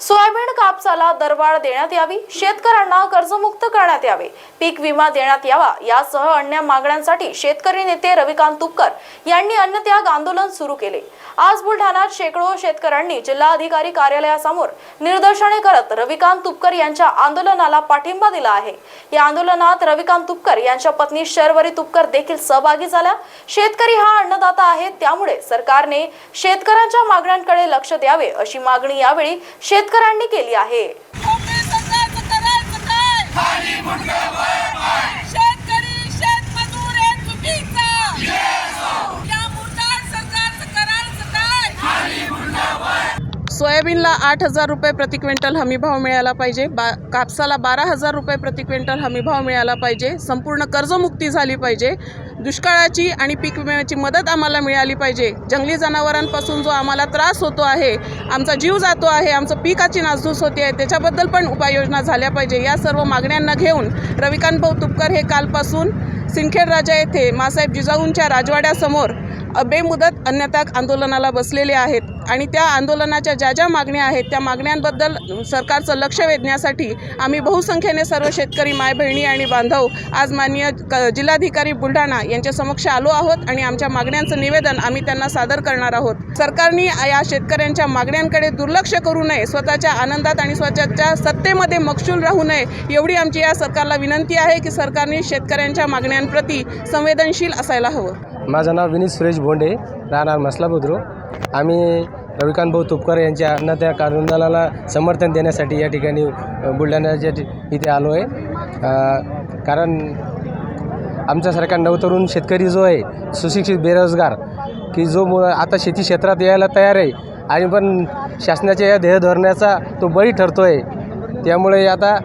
Soybean कापसाला दरवाढ देण्यात यावी शेतकऱ्यांना कर्जमुक्त करण्यात यावे पीक विमा देण्यात यावा यासह अन्य मागण्यांसाठी शेतकरी नेते रविकांत तुपकर यांनी अन्नत्याग आंदोलन सुरू केले. आज बुलढाण्यात शेकडो शेतकऱ्यांनी जिल्हाधिकारी कार्यालयासमोर निदर्शने करत रविकांत तुपकर यांच्या आंदोलनाला पाठिंबा दिला आहे. या आंदोलनात रविकांत तुपकर यांच्या पत्नी शर्वरी तुपकर देखील सहभागी झाल्या. शेतकरी हा अन्नदाता आहे त्यामुळे सरकारने शेतकऱ्यांच्या मागण्यांकडे लक्ष द्यावे अशी मागणी यावेळी शेत आंबेडकरांनी केली आहे. सोयाबीनला आठ हजार रुपये प्रति क्विंटल हमीभाव मिळाला पाहिजे. बा कापसाला बारा हजार रुपये प्रति क्विंटल हमीभाव मिळाला पाहिजे. संपूर्ण कर्जमुक्ती झाली पाहिजे. दुष्काळाची आणि पीक विम्याची मदत आम्हाला मिळाली पाहिजे. जंगली जनावरांपासून जो आम्हाला त्रास होतो आहे आमचा जीव जातो आहे आमचं पिकाची नासधूस होते आहे त्याच्याबद्दल पण उपाययोजना झाल्या पाहिजे. या सर्व मागण्यांना घेऊन रविकांत भाऊ तुपकर हे कालपासून सिंदखेड राजा येथे मासाहेब जिजाऊंच्या राजवाड्यासमोर बेमुदत अन्यथा आंदोलनाला बसलेले आहेत आणि त्या आंदोलनाच्या ज्या ज्या मागण्या आहेत त्या मागण्यांबद्दल सरकारचं लक्ष वेधण्यासाठी आम्ही बहुसंख्येने सर्व शेतकरी माय बहिणी आणि बांधव आज माननीय क जिल्हाधिकारी बुलढाणा यांच्या समक्ष आलो आहोत आणि आमच्या मागण्यांचं निवेदन आम्ही त्यांना सादर करणार आहोत. सरकारने या शेतकऱ्यांच्या मागण्यांकडे दुर्लक्ष करू नये स्वतःच्या आनंदात आणि स्वतःच्या सत्तेमध्ये मकशूल राहू नये एवढी आमची या सरकारला विनंती आहे की सरकारने शेतकऱ्यांच्या मागण्यांप्रती संवेदनशील असायला हवं. माझं नाव विनीत सुरेश भोंडे राहणार मसला बुद्रू आम्ही रविकांत भाऊ तुपकर यांच्या अन्न त्या समर्थन देण्यासाठी या ठिकाणी बुलढाण्याच्या इथे आलो आहे. कारण आमचं सरकार नवतरुण शेतकरी जो आहे सुशिक्षित बेरोजगार की जो आता शेती क्षेत्रात यायला तयार आहे आणि पण शासनाच्या या ध्येय धोरणाचा तो बळी ठरतो आहे त्यामुळे आता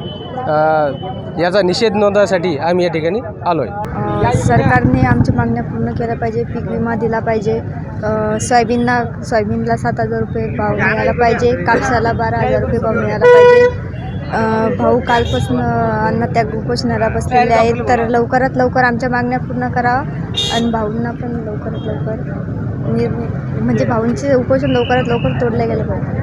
याचा निषेध नोंदवण्यासाठी आम्ही या ठिकाणी आलो आहे सरकारने आमच्या मागण्या पूर्ण केल्या पाहिजे पीक विमा दिला पाहिजे सोयाबीनला सोयाबीनला सात हजार रुपये भाव मिळाला पाहिजे कापसाला बारा हजार रुपये भाव मिळाला पाहिजे. भाऊ कालपासून अन्न त्या उपोषणाला बसलेले आहेत तर लवकरात लवकर आमच्या मागण्या पूर्ण करावा आणि भाऊंना पण लवकरात लवकर निर् म्हणजे भाऊंचे उपोषण लवकरात लवकर तोडले गेले पाहिजे.